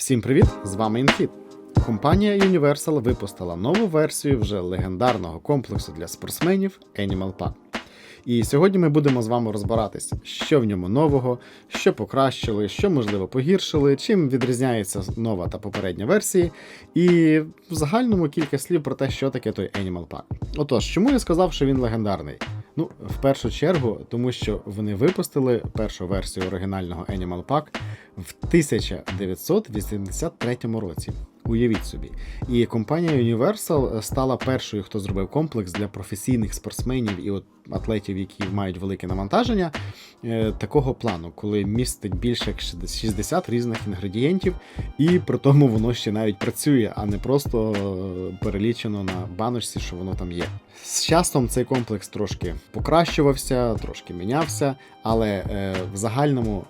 Всім привіт! З вами Інфіт. Компанія Universal випустила нову версію вже легендарного комплексу для спортсменів Animal Pack. І сьогодні ми будемо з вами розбиратися, що в ньому нового, що покращили, що можливо погіршили, чим відрізняється нова та попередня версії, і в загальному кілька слів про те, що таке той Animal Pack. Отож, чому я сказав, що він легендарний? Ну, в першу чергу, тому що вони випустили першу версію оригінального Animal Pack в 1983 році. Уявіть собі. І компанія Universal стала першою, хто зробив комплекс для професійних спортсменів і от атлетів, які мають велике навантаження, е, такого плану, коли містить більше як 60 різних інгредієнтів, і при тому воно ще навіть працює, а не просто е, перелічено на баночці, що воно там є. З часом цей комплекс трошки покращувався, трошки мінявся, але е, в загальному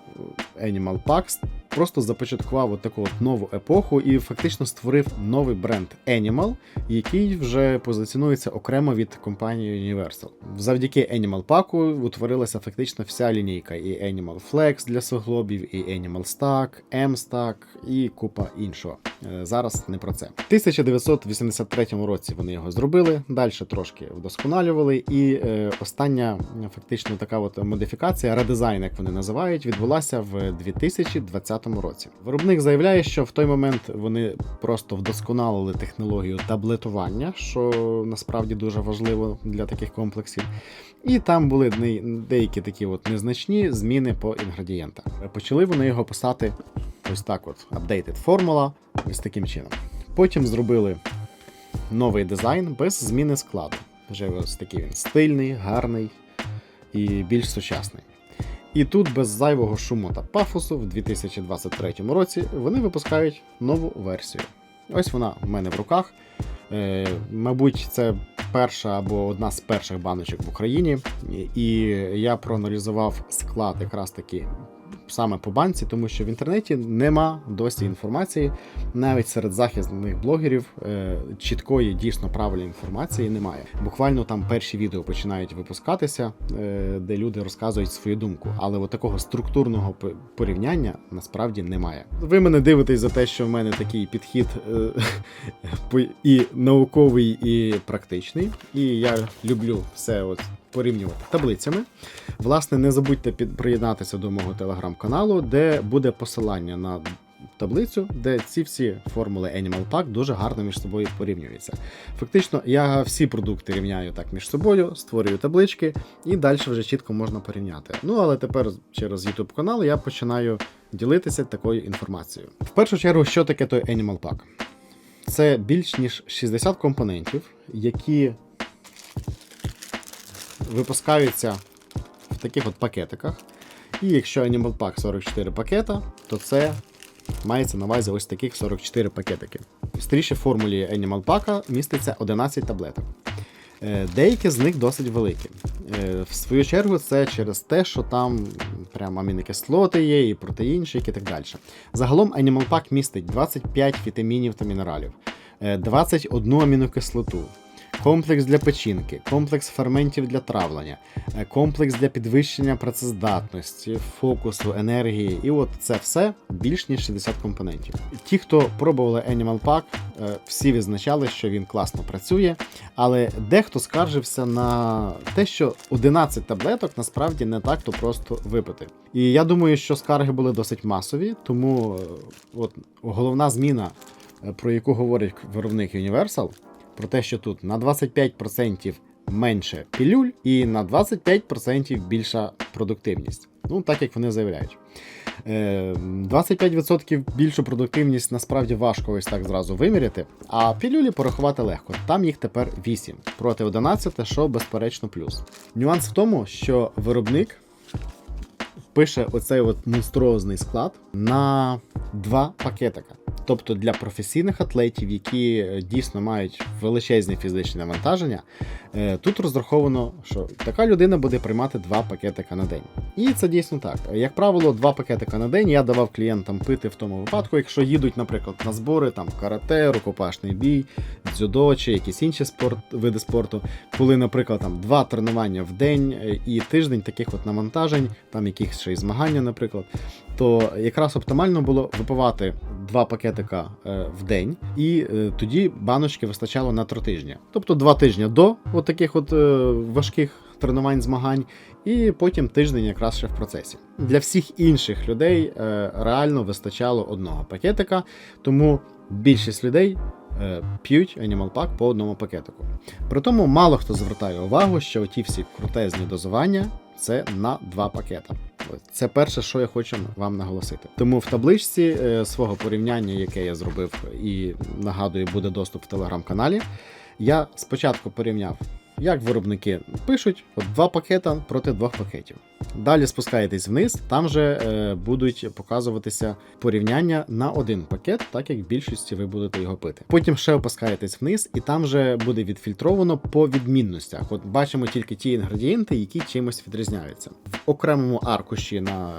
Animal Pack просто започаткував от таку от нову епоху і фактично створив новий бренд Animal, який вже позиціонується окремо від компанії Universal. Завдяки Animal Pack утворилася фактично вся лінійка: і Animal Flex для суглобів, і Animal Stack, M-Stack і купа іншого. Е, Зараз не про це. В 1983 році вони його зробили, далі трошки вдосконалювали, і е, остання фактично така от модифікація, редизайн, як вони називають, відбулася в 2020 році. Виробник заявляє, що в той момент вони просто вдосконалили технологію таблетування, що насправді дуже важливо для таких комплексів. І там були деякі такі от незначні зміни по інгредієнтах. Почали вони його писати ось так: от updated формула, ось таким чином. Потім зробили новий дизайн без зміни складу. Вже ось такий він стильний, гарний і більш сучасний. І тут без зайвого шуму та пафосу в 2023 році вони випускають нову версію. Ось вона в мене в руках. Е, мабуть, це перша або одна з перших баночок в Україні. І я проаналізував склад якраз таки саме по банці, тому що в інтернеті нема досі інформації, навіть серед захисних блогерів е, чіткої, дійсно правильної інформації немає. Буквально там перші відео починають випускатися, е, де люди розказують свою думку, але от такого структурного порівняння насправді немає. Ви мене дивитесь за те, що в мене такий підхід е, і науковий, і практичний. І я люблю все от порівнювати таблицями. Власне, не забудьте під, приєднатися до мого телеграм-каналу, де буде посилання на таблицю, де ці всі формули Animal Pack дуже гарно між собою порівнюються. Фактично, я всі продукти рівняю так між собою, створюю таблички, і далі вже чітко можна порівняти. Ну але тепер через YouTube канал я починаю ділитися такою інформацією. В першу чергу, що таке той Animal Pack? Це більш ніж 60 компонентів, які випускаються в таких от пакетиках. І якщо Animal Pack 44 пакета, то це мається на увазі ось таких 44 пакетики. В стріші формулі Animal Pack міститься 11 таблеток. Е, Деякі з них досить великі. Е, В свою чергу, це через те, що там прям амінокислоти є, і протеїнчик і так далі. Загалом Animal Pack містить 25 вітамінів та мінералів, е, 21 амінокислоту, комплекс для печінки, комплекс ферментів для травлення, е, комплекс для підвищення працездатності, фокусу, енергії. І от це все більш ніж 60 компонентів. Ті, хто пробували Animal Pack, е, всі відзначали, що він класно працює, але дехто скаржився на те, що 11 таблеток насправді не так то просто випити. І я думаю, що скарги були досить масові, тому е, от головна зміна, про яку говорить виробник Universal, про те, що тут на 25% менше пілюль і на 25% більша продуктивність. Ну, так як вони заявляють. Е, 25% більшу продуктивність насправді важко ось так зразу виміряти, а пілюлі порахувати легко. Там їх тепер 8 проти 11, що безперечно плюс. Нюанс в тому, що виробник пише оцей от монструозний склад на два пакетика. Тобто для професійних атлетів, які е, дійсно мають величезні фізичні навантаження, е, тут розраховано, що така людина буде приймати два пакетика на день. І це дійсно так. Як правило, два пакетика на день я давав клієнтам пити в тому випадку, якщо їдуть, наприклад, на збори, там карате, рукопашний бій, дзюдо чи якісь інші спорт, види спорту, коли, наприклад, там два тренування в день е, і тиждень таких от навантажень, там якісь ще й змагання, наприклад, то якраз оптимально було випивати два пакетика е, в день, і е, тоді баночки вистачало на три тижні. Тобто два тижні до от таких от е, важких тренувань змагань, і потім тиждень якраз ще в процесі. Для всіх інших людей реально вистачало одного пакетика, тому більшість людей п'ють Animal Pack по одному пакетику. При тому мало хто звертає увагу, що ті всі крутезні дозування це на два пакета. Це перше, що я хочу вам наголосити. Тому в табличці е, свого порівняння, яке я зробив, і нагадую, буде доступ в телеграм-каналі. Я спочатку порівняв, як виробники пишуть, от два пакета проти двох пакетів. Далі спускаєтесь вниз, там же е, будуть показуватися порівняння на один пакет, так як в більшості ви будете його пити. Потім ще опускаєтесь вниз, і там же буде відфільтровано по відмінностях. От бачимо тільки ті інгредієнти, які чимось відрізняються. В окремому аркуші на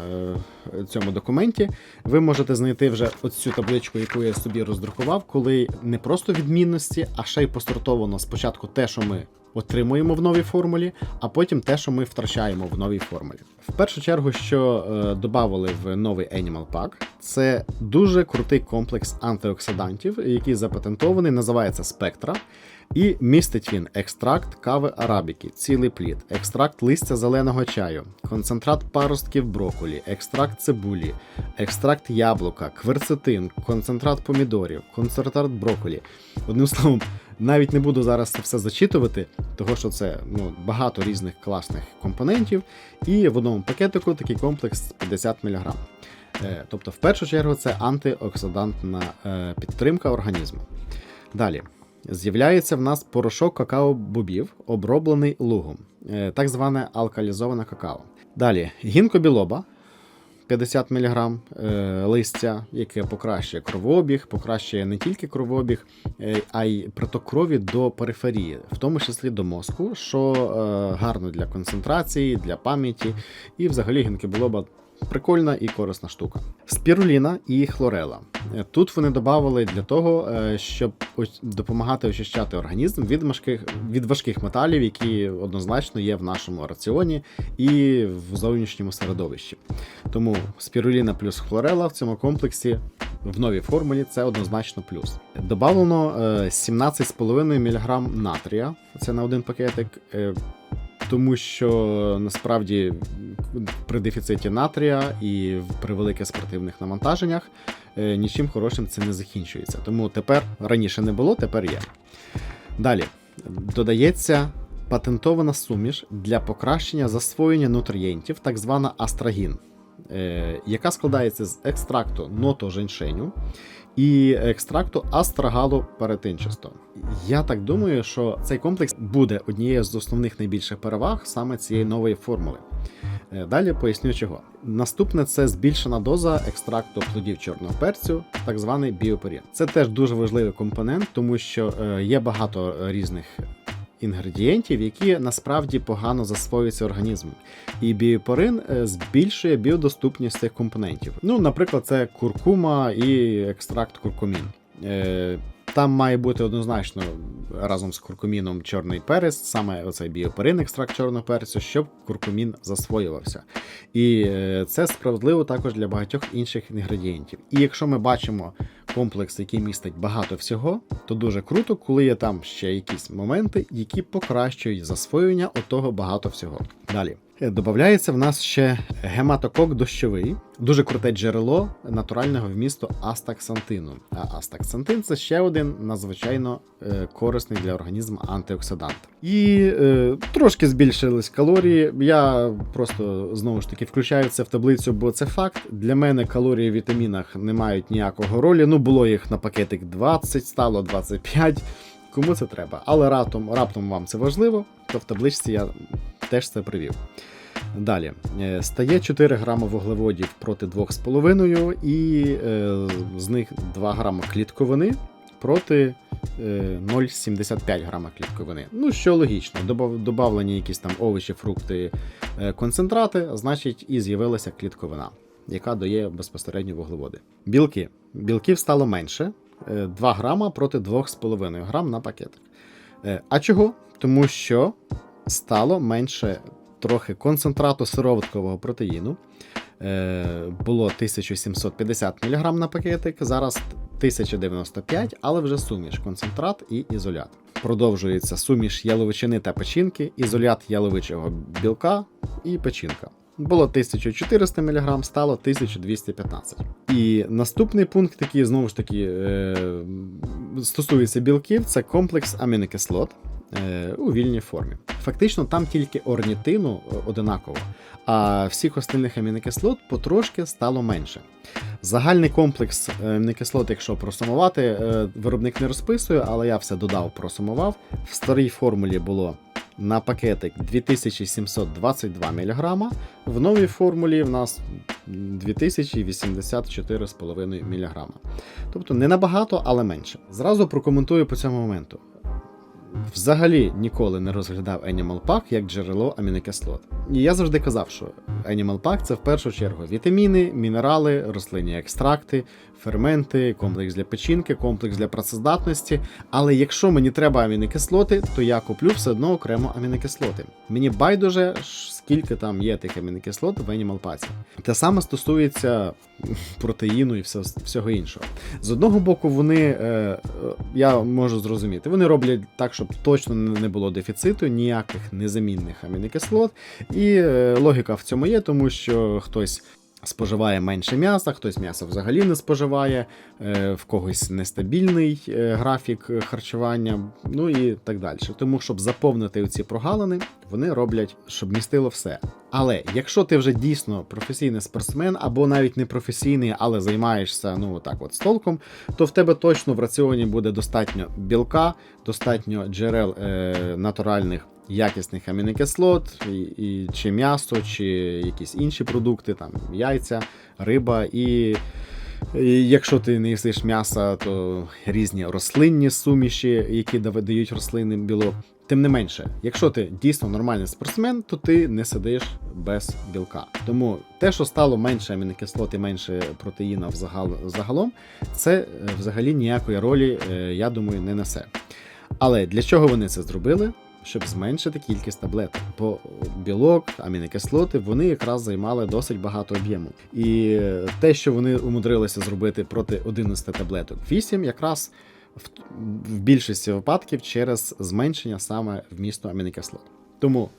е, цьому документі ви можете знайти вже оцю табличку, яку я собі роздрукував, коли не просто відмінності, а ще й посортовано спочатку те, що ми отримуємо в новій формулі, а потім те, що ми втрачаємо в новій формулі. В першу чергу, що е, додавали в новий Animal Pack, це дуже крутий комплекс антиоксидантів, який запатентований, називається Спектра. І містить він екстракт кави арабіки, цілий плід, екстракт листя зеленого чаю, концентрат паростків броколі, екстракт цибулі, екстракт яблука, кверцетин, концентрат помідорів, концентрат броколі. Одним словом, навіть не буду зараз це все зачитувати, того що це ну, багато різних класних компонентів, і в одному пакетику такий комплекс 50 мг. Е, Тобто, в першу чергу, це антиоксидантна е, підтримка організму. Далі. З'являється в нас порошок какао-бобів, оброблений лугом, е, так зване алкалізоване какао. Далі гінкобілоба 50 мг е, листя, яке покращує кровообіг, покращує не тільки кровообіг, е, а й приток крові до периферії, в тому числі до мозку, що е, гарно для концентрації, для пам'яті, і взагалі гінкобілоба прикольна і корисна штука. Спіруліна і хлорела. Е, Тут вони додавали для того, е, щоб допомагати очищати організм від важких, від важких металів, які однозначно є в нашому раціоні і в зовнішньому середовищі. Тому спіруліна плюс хлорела в цьому комплексі в новій формулі це однозначно плюс. Добавлено е, 17,5 мг натрія. Це на один пакетик. Тому що насправді при дефіциті натрія і при великих спортивних навантаженнях е, нічим хорошим це не закінчується. Тому тепер раніше не було, тепер є. Далі додається патентована суміш для покращення засвоєння нутрієнтів, так звана астрагін, е, яка складається з екстракту ното женьшеню і екстракту астрагалу перетинчастого. Я так думаю, що цей комплекс буде однією з основних найбільших переваг саме цієї нової формули. Е, Далі поясню чого. Наступне це збільшена доза екстракту плодів чорного перцю, так званий біоперін. Це теж дуже важливий компонент, тому що е, є багато різних інгредієнтів, які насправді погано засвоюються організмом. І біопорин е, збільшує біодоступність цих компонентів. Ну, наприклад, це куркума і екстракт куркумін. Там має бути однозначно разом з куркуміном чорний перець, саме оцей біопорин, екстракт чорного перцю, щоб куркумін засвоювався. І е, це справедливо також для багатьох інших інгредієнтів. І якщо ми бачимо комплекс, який містить багато всього, то дуже круто, коли є там ще якісь моменти, які покращують засвоєння отого багато всього. Далі. Е, Додається в нас ще гематокок дощовий, дуже круте джерело натурального вмісту астаксантину. А астаксантин це ще один надзвичайно е, корисний для організму антиоксидант. І е, трошки збільшились калорії. Я просто знову ж таки включаю це в таблицю, бо це факт. Для мене калорії в вітамінах не мають ніякого ролі. Ну було їх на пакетик 20, стало 25. Кому це треба? Але раптом, раптом вам це важливо, то в табличці я теж це привів. Далі Е, стає 4 грами вуглеводів проти 2,5 і е, з них 2 грами клітковини проти е, 0,75 грама клітковини. Ну, що логічно, добавлені якісь там овочі, фрукти, е, концентрати, значить, і з'явилася клітковина, яка дає безпосередньо вуглеводи. Білки. Білків стало менше. Е, 2 грама проти 2,5 грам на пакетик. Е, А чого? Тому що стало менше трохи концентрату сироваткового протеїну, е, було 1750 мг на пакетик, зараз 1095, але вже суміш, концентрат і ізолят. Продовжується суміш яловичини та печінки, ізолят яловичого білка і печінка. Було 1400 мг, стало 1215. І наступний пункт, який знову ж таки е, стосується білків, це комплекс амінокислот е, у вільній формі. Фактично, там тільки орнітину е, одинаково, а всіх остальних амінокислот потрошки стало менше. Загальний комплекс амінокислот, якщо просумувати, виробник не розписує, але я все додав, просумував. В старій формулі було на пакетик 2722 мг, в новій формулі в нас 2084,5 мг. Тобто не набагато, але менше. Зразу прокоментую по цьому моменту. Взагалі ніколи не розглядав Animal Pack як джерело амінокислот. І я завжди казав, що Animal Pack це в першу чергу вітаміни, мінерали, рослинні екстракти, ферменти, комплекс для печінки, комплекс для працездатності. Але якщо мені треба амінокислоти, то я куплю все одно окремо амінокислоти. Мені байдуже, скільки там є тих амінокислот в Animal Pack. Те саме стосується протеїну і всього іншого. З одного боку, вони, е, е, я можу зрозуміти, вони роблять так, щоб точно не було дефіциту, ніяких незамінних амінокислот. І е, логіка в цьому є, тому що хтось. Споживає менше м'яса, хтось м'ясо взагалі не споживає, е, в когось нестабільний е, графік харчування, ну і так далі. Тому, щоб заповнити ці прогалини, вони роблять, щоб містило все. Але якщо ти вже дійсно професійний спортсмен, або навіть не професійний, але займаєшся ну так от столком, то в тебе точно в раціоні буде достатньо білка, достатньо джерел е, натуральних якісних амінокислот, і, і, чи м'ясо, чи якісь інші продукти, там яйця, риба і. І Якщо ти не їсиш м'яса, то різні рослинні суміші, які дають рослинним білок. Тим не менше, якщо ти дійсно нормальний спортсмен, то ти не сидиш без білка. Тому те, що стало менше амінокислот і менше протеїна загалом, це е, взагалі ніякої ролі, е, я думаю, не несе. Але для чого вони це зробили? Щоб зменшити кількість таблеток. Бо білок, амінокислоти вони якраз займали досить багато об'єму. І те, що вони умудрилися зробити проти 11 таблеток 8, якраз в, в більшості випадків через зменшення саме вмісту амінокислот. Тому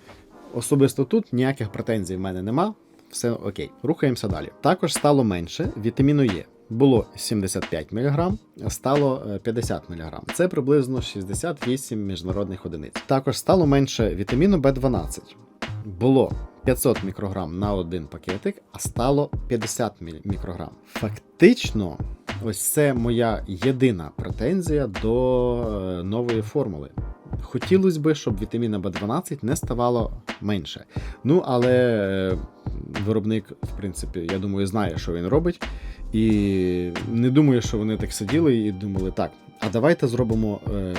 особисто тут ніяких претензій в мене нема. Все окей, рухаємося далі. Також стало менше вітаміну Е. Було 75 мг, стало е, 50 мг. Це приблизно 68 міжнародних одиниць. Також стало менше вітаміну В12. Було 500 мікрограм на один пакетик, а стало 50 мікрограм. Фактично, ось це моя єдина претензія до е, нової формули. Хотілося б, щоб вітаміна В12 не ставало менше. Ну, але е, виробник, в принципі, я думаю, знає, що він робить. І не думаю, що вони так сиділи і думали, так, а давайте зробимо е,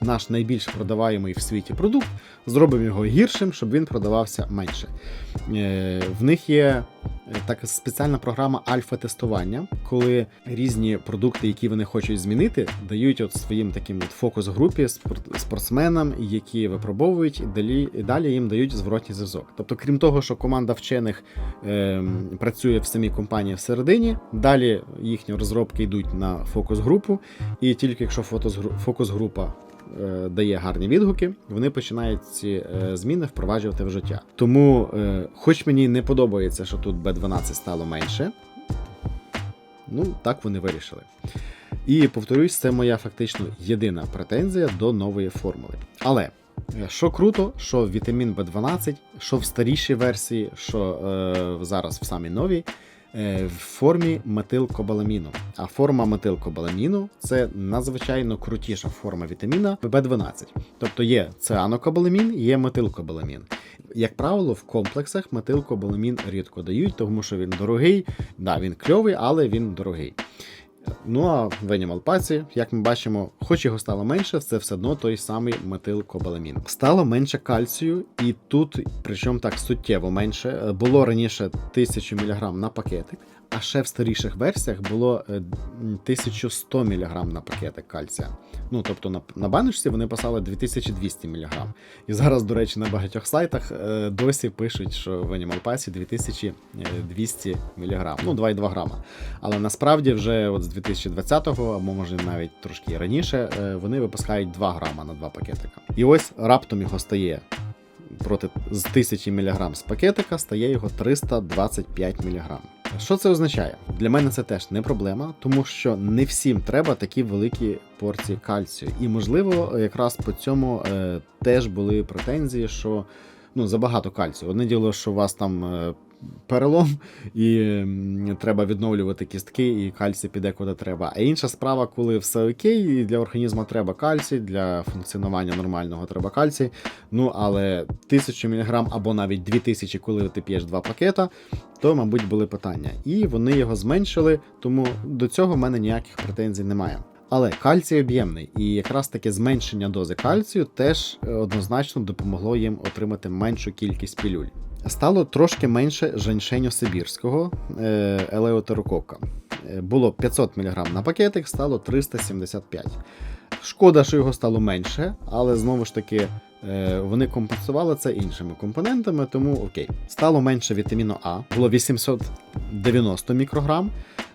наш найбільш продаваємий в світі продукт, зробимо його гіршим, щоб він продавався менше. Е, в них є е, така спеціальна програма альфа-тестування, коли різні продукти, які вони хочуть змінити, дають от своїм таким от фокус-групі спорт- спортсменам, які випробовують, і далі, і далі їм дають зворотній зв'язок. Тобто, крім того, що команда вчених ем, працює в самій компанії всередині, далі їхні розробки йдуть на фокус-групу, і тільки якщо фокус-група е, дає гарні відгуки, вони починають ці е, зміни впроваджувати в життя. Тому, е, хоч мені не подобається, що тут B12 стало менше, ну так вони вирішили. І повторюсь, це моя фактично єдина претензія до нової формули. Але е, що круто, що вітамін B12, що в старішій версії, що е, зараз в самій новій, е, в формі метилкобаламіну. А форма метилкобаламіну це надзвичайно крутіша форма вітаміна В12. Тобто є цианокобаламін, є метилкобаламін. Як правило, в комплексах метилкобаламін рідко дають, тому що він дорогий. Да, він кльовий, але він дорогий. Ну а в Animal Pack, як ми бачимо, хоч його стало менше, це все одно той самий метилкобаламін. Стало менше кальцію, і тут, причому так суттєво менше, було раніше 1000 мг на пакетик, А ще в старіших версіях було е, м, 1100 мг на пакетик кальція. Ну, тобто на, на баночці вони писали 2200 мг. І зараз, до речі, на багатьох сайтах е, досі пишуть, що в Animal Pass 2200 мг, ну 2,2 грама. Але насправді вже от з 2020-го, або може навіть трошки раніше, е, вони випускають 2 грама на 2 пакетика. І ось раптом його стає проти з 1000 мг з пакетика стає його 325 мг. Що це означає? Для мене це теж не проблема, тому що не всім треба такі великі порції кальцію. І можливо, якраз по цьому е, теж були претензії, що ну, забагато кальцію. Одне діло, що у вас там е, перелом, і треба відновлювати кістки, і кальцій піде куди треба. А інша справа, коли все окей, і для організму треба кальцій, для функціонування нормального треба кальцій. Ну але 1000 мг або навіть 2000, коли ти п'єш два пакета, то, мабуть, були питання. І вони його зменшили, тому до цього в мене ніяких претензій немає. Але кальцій об'ємний, і якраз таке зменшення дози кальцію теж е, однозначно допомогло їм отримати меншу кількість пілюль. Стало трошки менше женьшеню сибірського е. Е, Було 500 мг на пакетик, стало 375. Шкода, що його стало менше, але знову ж таки е, вони компенсували це іншими компонентами, тому окей. Стало менше вітаміну А, було 890 мікрограм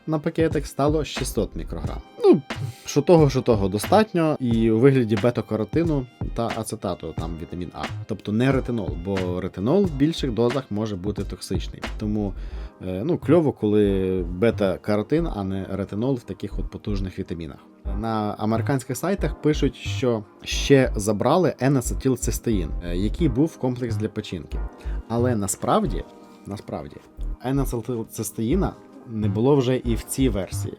на пакетик, стало 600 мікрограм. Ну, що того, що того достатньо, і у вигляді бета-каротину та ацетату там вітамін А. Тобто не ретинол, бо ретинол в більших дозах може бути токсичний. Тому е, ну, кльово, коли бета-каротин, а не ретинол в таких от потужних вітамінах. На американських сайтах пишуть, що ще забрали енацетилцистеїн, який був комплекс для печінки. Але насправді, насправді, енацетилцистеїна не було вже і в цій версії.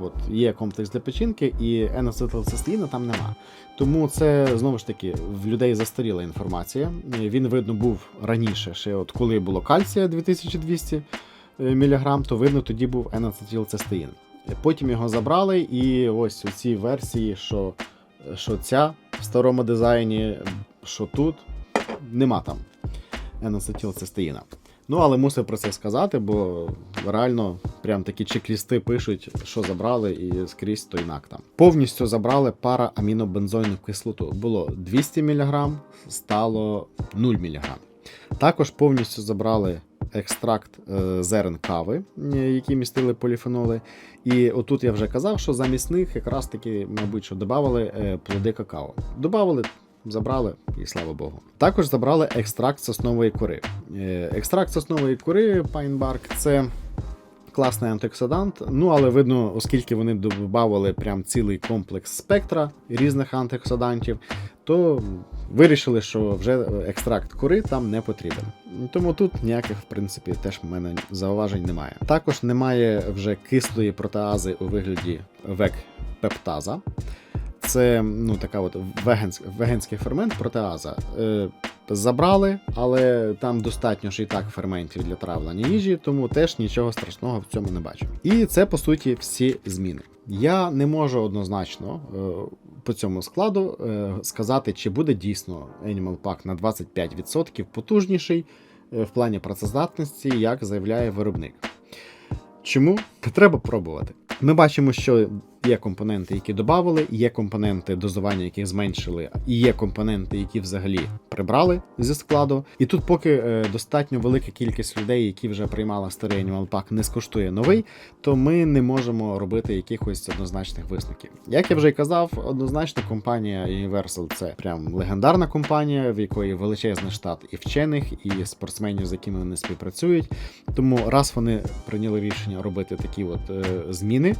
От є комплекс для печінки, і енацетилцистеїна там нема. Тому це знову ж таки в людей застаріла інформація. Е, Він видно був раніше, ще от коли було кальція 2200 мг, то видно тоді був енацетилцистеїн. Потім його забрали, і ось у цій версії, що, що ця в старому дизайні, що тут, нема там енацетилцистеїна. Ну, але мусив про це сказати, бо реально прям такі чек-лісти пишуть, що забрали, і скрізь той нак там. Повністю забрали параамінобензойну кислоту. Було 200 мг, стало 0 мг. Також повністю забрали екстракт е, зерен кави, е, які містили поліфеноли. І отут я вже казав, що замість них якраз таки, мабуть, що додавали е, плоди какао. Добавили Забрали, і слава Богу. Також забрали екстракт соснової кори. Е, Екстракт соснової кори Bark – це класний антиоксидант. Ну, але видно, оскільки вони додавали прям цілий комплекс спектра різних антиоксидантів, то вирішили, що вже екстракт кори там не потрібен. Тому тут ніяких, в принципі, теж в мене зауважень немає. Також немає вже кислої протеази у вигляді век-пептаза. Це ну, така от веганськ, веганський фермент протеаза. Е, забрали, але там достатньо ж і так ферментів для травлення їжі, тому теж нічого страшного в цьому не бачу. І це по суті всі зміни. Я не можу однозначно е, по цьому складу е, сказати, чи буде дійсно Animal Pack на 25% потужніший е, в плані працездатності, як заявляє виробник. Чому? Треба пробувати. Ми бачимо, що є компоненти, які додали, є компоненти дозування, яких зменшили, і є компоненти, які взагалі прибрали зі складу. І тут, поки е, достатньо велика кількість людей, які вже приймали старий Animal Pack, не скуштує новий, то ми не можемо робити якихось однозначних висновків. Як я вже й казав, однозначно компанія Universal це прям легендарна компанія, в якої величезний штат і вчених, і спортсменів, з якими вони співпрацюють. Тому раз вони прийняли рішення робити такі от е, зміни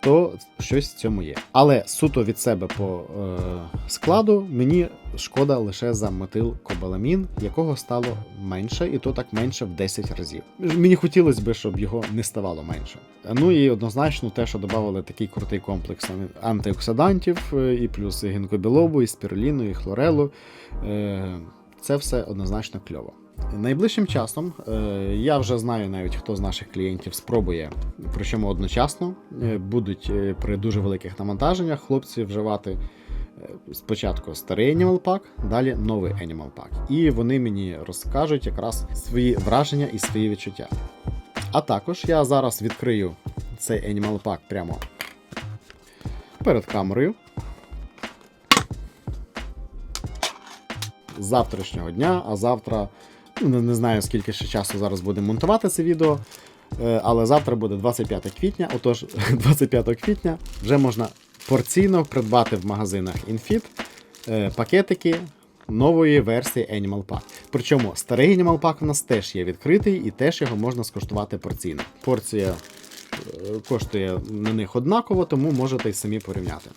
то щось в цьому є. Але суто від себе по е, складу мені шкода лише за метилкобаламін, якого стало менше, і то так менше в 10 разів. Мені хотілося б, щоб його не ставало менше. Ну і однозначно те, що додавали такий крутий комплекс антиоксидантів, е, і плюс і гінкобілобу, і спіруліну, і хлорелу. Е, це все однозначно кльово. Найближчим часом е, я вже знаю навіть хто з наших клієнтів спробує, причому одночасно е, будуть е, при дуже великих навантаженнях хлопці вживати спочатку старий Animal Pack, далі новий Animal Pack. І вони мені розкажуть якраз свої враження і свої відчуття. А також я зараз відкрию цей Animal Pack прямо перед камерою. З завтрашнього дня, а завтра, не, не знаю скільки ще часу зараз будемо монтувати це відео. е, Але завтра буде 25 квітня, отож 25 квітня вже можна порційно придбати в магазинах Infit е, пакетики нової версії Animal Pack. Причому старий Animal Pack у нас теж є відкритий і теж його можна скуштувати порційно. Порція е, коштує на них однаково, тому можете й самі порівняти.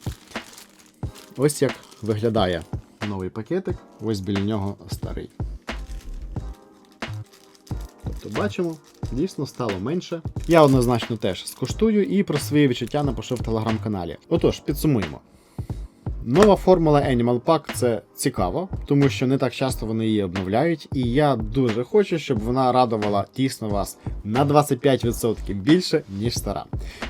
Ось як виглядає новий пакетик, ось біля нього старий. Тобто бачимо, дійсно стало менше. Я однозначно теж скуштую і про свої відчуття напишу в телеграм-каналі. Отож, підсумуємо. Нова формула Animal Pack це цікаво, тому що не так часто вони її обновляють, і я дуже хочу, щоб вона радувала дійсно вас на 25% більше, ніж стара.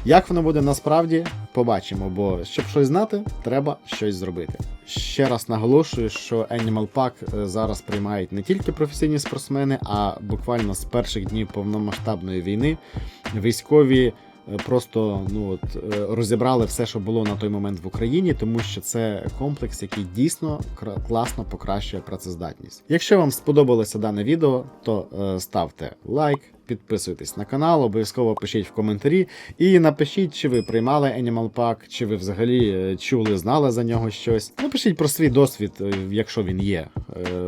Як воно буде насправді, побачимо, бо щоб щось знати, треба щось зробити. Ще раз наголошую, що Animal Pack е, зараз приймають не тільки професійні спортсмени, а буквально з перших днів повномасштабної війни військові е, просто ну от е, розібрали все, що було на той момент в Україні, тому що це комплекс, який дійсно класно покращує працездатність. Якщо вам сподобалося дане відео, то ставте лайк. Підписуйтесь на канал, обов'язково пишіть в коментарі і напишіть, чи ви приймали Animal Pack, чи ви взагалі е, чули, знали за нього щось. Напишіть про свій досвід, е, якщо він є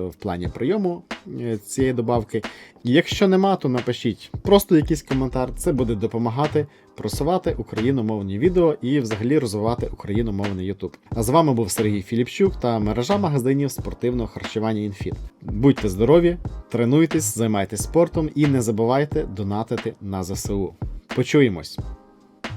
в плані прийому е, цієї добавки. Якщо нема, то напишіть просто якийсь коментар. Це буде допомагати просувати україномовні відео і взагалі розвивати україномовний YouTube. А з вами був Сергій Філіпчук та мережа магазинів спортивного харчування Інфіт. Будьте здорові, тренуйтесь, займайтесь спортом і не забувайте донатити на ЗСУ. Почуємось!